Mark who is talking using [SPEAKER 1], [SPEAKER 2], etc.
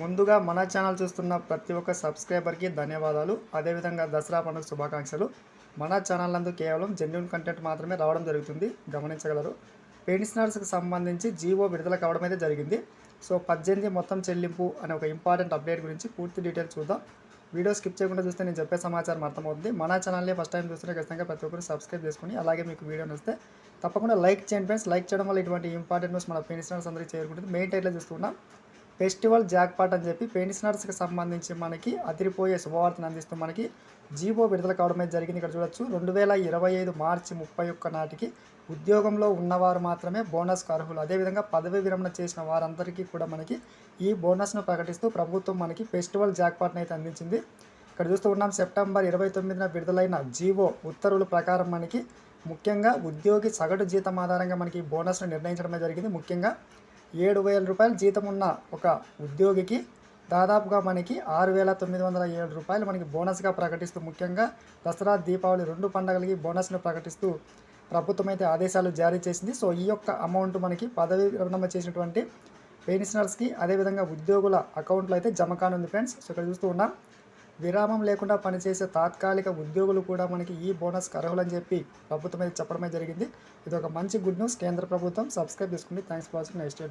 [SPEAKER 1] ముందుగా మన ఛానల్ చూస్తున్న ప్రతి ఒక్క సబ్స్క్రైబర్కి ధన్యవాదాలు. అదేవిధంగా దసరా పండుగ శుభాకాంక్షలు. మన ఛానల్ నందు కేవలం జెన్యున్ కంటెంట్ మాత్రమే రావడం జరుగుతుంది. గమనించగలరు. పెన్షనర్స్కి సంబంధించి జీవో విడుదల కావడం అయితే జరిగింది. సో పద్దెనిమిది మొత్తం చెల్లింపు అనే ఒక ఇంపార్టెంట్ అప్డేట్ గురించి పూర్తి డీటెయిల్స్ చూద్దాం. వీడియో స్కిప్ చేయకుండా చూస్తే నేను చెప్పే సమాచారం అర్థమవుతుంది. మన ఛానల్ని ఫస్ట్ టైం చూస్తే ఖచ్చితంగా ప్రతి ఒక్కరు సబ్స్క్రైబ్ చేసుకుని అలాగే మీకు వీడియో నచ్చితే తప్పకుండా లైక్ చేయండి ఫ్రెండ్స్ లైక్ చేయడం వల్ల ఇటువంటి ఇంపార్టెంట్ న్యూస్ మన పెన్షనర్స్ అందరికీ చేరుకుంటుంది. మెయిన్ టైట్లో చూస్తున్నాం ఫెస్టివల్ జాక్పాట్ అని చెప్పి పెన్షనర్స్కి సంబంధించి మనకి అదిరిపోయే శుభవార్తను అందిస్తూ మనకి జీవో విడుదల కావడమే జరిగింది. ఇక్కడ చూడొచ్చు. రెండు వేల ఇరవై ఐదు మార్చి ముప్పై ఒక్క నాటికి ఉద్యోగంలో ఉన్నవారు మాత్రమే బోనస్కు అర్హులు. అదేవిధంగా పదవి విరమణ చేసిన వారందరికీ కూడా మనకి ఈ బోనస్ను ప్రకటిస్తూ ప్రభుత్వం మనకి ఫెస్టివల్ జాక్పాట్ని అయితే అందించింది. ఇక్కడ చూస్తూ ఉన్నాం. సెప్టెంబర్ ఇరవై తొమ్మిదిన విడుదలైన జీవో ఉత్తర్వుల ప్రకారం మనకి ముఖ్యంగా ఉద్యోగి సగటు జీతం ఆధారంగా మనకి ఈ బోనస్ను నిర్ణయించడమే జరిగింది. ముఖ్యంగా ఏడు వేల రూపాయలు జీతం ఉన్న ఒక ఉద్యోగికి దాదాపుగా మనకి ఆరు వేల తొమ్మిది వందల ఏడు రూపాయలు మనకి బోనస్గా ప్రకటిస్తూ ముఖ్యంగా దసరా దీపావళి రెండు పండుగలకి బోనస్ను ప్రకటిస్తూ ప్రభుత్వం అయితే ఆదేశాలు జారీ చేసింది. సో ఈ యొక్క అమౌంట్ మనకి పదవి విరమణ చేసినటువంటి పెన్షనర్స్కి అదేవిధంగా ఉద్యోగుల అకౌంట్లో అయితే జమ కానుంది ఫ్రెండ్స్. సో ఇక్కడ చూస్తూ ఉన్నాం. విరామం లేకుండా పనిచేసే తాత్కాలిక ఉద్యోగులు కూడా మనకి ఈ బోనస్ అర్హులని చెప్పి ప్రభుత్వం అయితే చెప్పడమే జరిగింది. ఇది ఒక మంచి గుడ్ న్యూస్. కేంద్ర ప్రభుత్వం సబ్స్క్రైబ్ చేసుకుంది thanks for watching. Next day